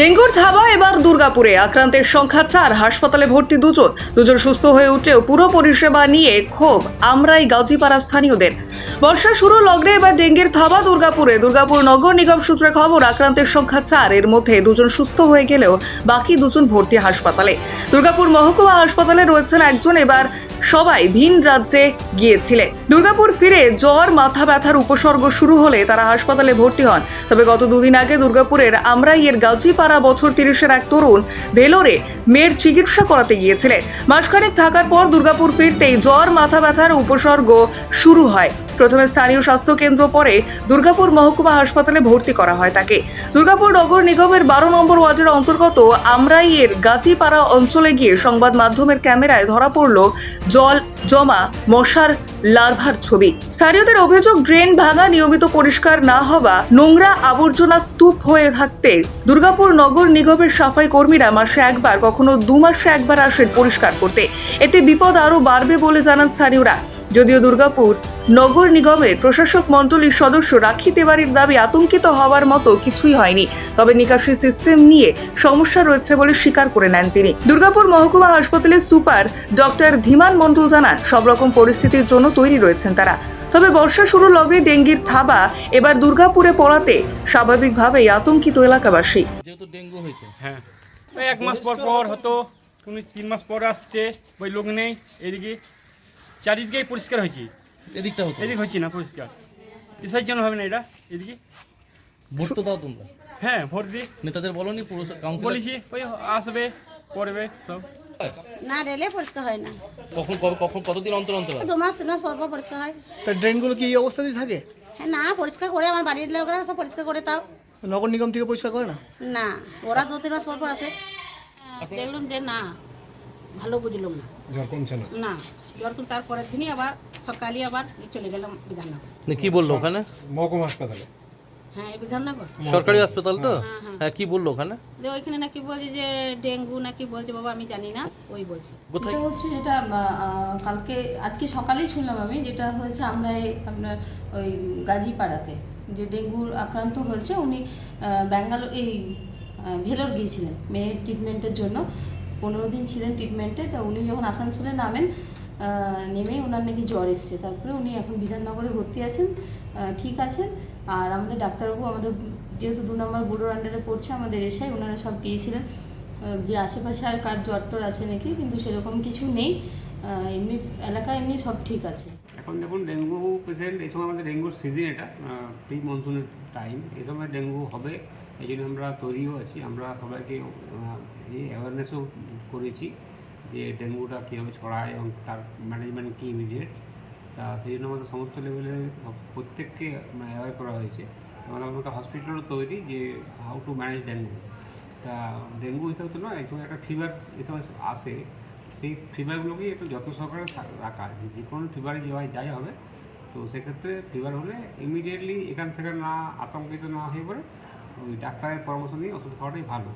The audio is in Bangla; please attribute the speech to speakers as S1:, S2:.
S1: ডেঙ্গুর থাবা এবার দুর্গাপুরে। আক্রান্তের সংখ্যা চার, হাসপাতালে ভর্তি দুজন। দুজন সুস্থ হয়ে উঠলেও পুরো পরিষেবা নিয়ে ক্ষোভ, আমরাই গাজীপাড়া স্থানীয়দের। বর্ষা শুরু লগ্নে এবার ডেঙ্গির থাবা দুর্গাপুরে। দুর্গাপুর নগর নিগম সূত্রে খবর, আক্রান্তের সংখ্যা চার। এর মধ্যে দুজন সুস্থ হয়ে গেলেও বাকি দুজন ভর্তি হাসপাতালে। দুর্গাপুর মহকুমা হাসপাতালে রয়েছেন একজন। এবার সবাই ভিন রাজ্যে গিয়েছিলেন। দুর্গাপুর ফিরে জ্বর, মাথা ব্যথার উপসর্গ শুরু হলে তারা হাসপাতালে ভর্তি হন। তবে গত দুদিন আগে দুর্গাপুরের আমরাইয়ের গাজীপাড়া বছর তিরিশের এক তরুণ ভেলোরে মেয়ের চিকিৎসা করাতে গিয়েছিলেন। মাসখানেক থাকার পর দুর্গাপুর ফিরতেই জ্বর, মাথা ব্যথার উপসর্গ শুরু হয়। প্রথমে স্থানীয় স্বাস্থ্য কেন্দ্র পরে দুর্গাপুর মহকুমা হাসপাতালে ভর্তি করা হয় তাকে। দুর্গাপুর নগর নিগমের বারো নম্বর ওয়ার্ডের অন্তর্গত আমরাইয়ের গাছিপাড়া অঞ্চলে গিয়ে সংবাদ মাধ্যমের ক্যামেরায় ধরা পড়ল জল জমা মশার লার্ভার ছবি। স্থানীয়দের অভিযোগ, ড্রেন ভাঙা, নিয়মিত পরিষ্কার না হওয়া, নোংরা আবর্জনা স্তূপ হয়ে থাকতে দুর্গাপুর নগর নিগমের সাফাই কর্মীরা মাসে একবার, কখনো দু মাসে একবার আসেন পরিষ্কার করতে। এতে বিপদ আরও বাড়বে বলে জানান স্থানীয়রা। যদিও দুর্গাপুর নগর নিগমের প্রশাসক মণ্ডলীর সদস্য রাখি তেওয়ারির দাবি আতঙ্কিত হওয়ার মতো কিছুই হয়নি। তবে নিকাশি সিস্টেম নিয়ে সমস্যা রয়েছে বলে স্বীকার করে নেন তিনি। দুর্গাপুর মহকুমা হাসপাতালের সুপার ডক্টর ধীমান মণ্ডল জানান সব রকম পরিস্থিতির জন্য তৈরি রয়েছেন তারা। তবে বর্ষা শুরু লগ্নে ডেঙ্গির থাবা এবার দুর্গাপুরে পড়াতে স্বাভাবিকভাবেই আতঙ্কিত এলাকাবাসী।
S2: যেহেতু ডেঙ্গু হয়েছে।
S3: হ্যাঁ। এক মাস পর পর হতো কোনো তিন মাস পর আসছে ওই লোক নেই এদিকে চারিদিকেই পরিষ্কার হয়েছে।
S2: এদিকটা হতো
S3: এদিক হচ্ছে না পরিষ্কার। কিসের জন্য হবে না এটা? এদিকে?
S2: ভোট তো দাও তোমরা।
S3: হ্যাঁ ভোট দিই
S2: নেতাদের বলনি পুরো কাউন্সিল
S3: বলেছি ওই আসবে করবে সব।
S4: না রেলে পরিষ্কার হয় না।
S2: কখন কবে কখন কতদিন অন্তর অন্তর?
S4: দু মাস তিন মাস পর পর পরিষ্কার হয়।
S5: তা ড্রেনগুলো কি এই অবস্থাতেই থাকে?
S4: হ্যাঁ না পরিষ্কার করে আমার বাড়ির লোকরা সব পরিষ্কার করে তাও।
S5: নগর নিগম থেকে পরিষ্কার করে না?
S4: না ওরা দু তিন মাস পর পর আসে। দেখলাম যে না। ভালো বুঝলাম না। জ্বর কমছে না না জ্বর কম তারপরের দিনই আবার সকালে আবার চলে গেলাম বিধাননগর।
S2: না, কি বলল ওখানে?
S6: মহকুমা হাসপাতালে।
S4: হ্যাঁ বিধাননগর।
S2: সরকারি হাসপাতাল তো? হ্যাঁ কি বলল ওখানে?
S4: যে ওইখানে নাকি বলছে যে ডেঙ্গু নাকি বলছে বাবা আমি জানি না ওই বলছে।
S2: কোথায়?
S7: হচ্ছে যেটা কালকে আজকে সকালেই শুনলাম আমি যেটা হয়েছে আমরা আপনার ওই গাজীপাড়াতে যে ডেঙ্গুর আক্রান্ত হয়েছে উনি ব্যাঙ্গালোর এই ভেলোর গিয়েছিলেন মেয়ের ট্রিটমেন্টের জন্য। পনেরো দিন ছিলেন ট্রিটমেন্টে তা উনি যখন আসানসোলে নামেন আহ, নেমে ওনার নাকি জ্বর এসছে। তারপরে উনি এখন বিধাননগরে ভর্তি আছেন ঠিক আছেন। আর আমাদের ডাক্তারবাবু আমাদের যেহেতু দু নম্বর বুড়োর আন্ডারে পড়ছে আমাদের এসে ওনারা সব গিয়েছিলেন। যে আশেপাশে আর কার জ্বর টর আছে নাকি কিন্তু সেরকম কিছু নেই। এমনি এলাকায় এমনি সব ঠিক আছে।
S3: এখন দেখুন ডেঙ্গু পেশেন্ট এই সময় আমাদের ডেঙ্গুর সিজন এটা প্রি মনসুনের টাইম এই সময় ডেঙ্গু হবে, এই জন্য আমরা তৈরিও আছি, আমরা সবাইকে অ্যাওয়ারনেসও করেছি যে ডেঙ্গুটা কীভাবে ছড়ায় এবং তার ম্যানেজমেন্ট কী ইমিডিয়েট তা সেই জন্য আমাদের সমস্ত লেভেলে প্রত্যেককে অ্যাওয়ার করা হয়েছে। আমাদের মতো হসপিটালও তৈরি যে হাউ টু ম্যানেজ ডেঙ্গু। তা ডেঙ্গু হিসাবে তো নয়, এই সময় একটা ফিভার এই আসে। সেই ফিভারগুলোকেই একটু যত্ন সহকারে রাখা। যে যে কোনো ফিভারে যাওয়াই যাই হবে। তো সেক্ষেত্রে ফিভার হলে ইমিডিয়েটলি এখান সেখানে না, আতঙ্কিত না হয়ে পড়ে ওই ডাক্তারের পরামর্শ নিয়ে ওষুধ খাওয়াটাই ভালো।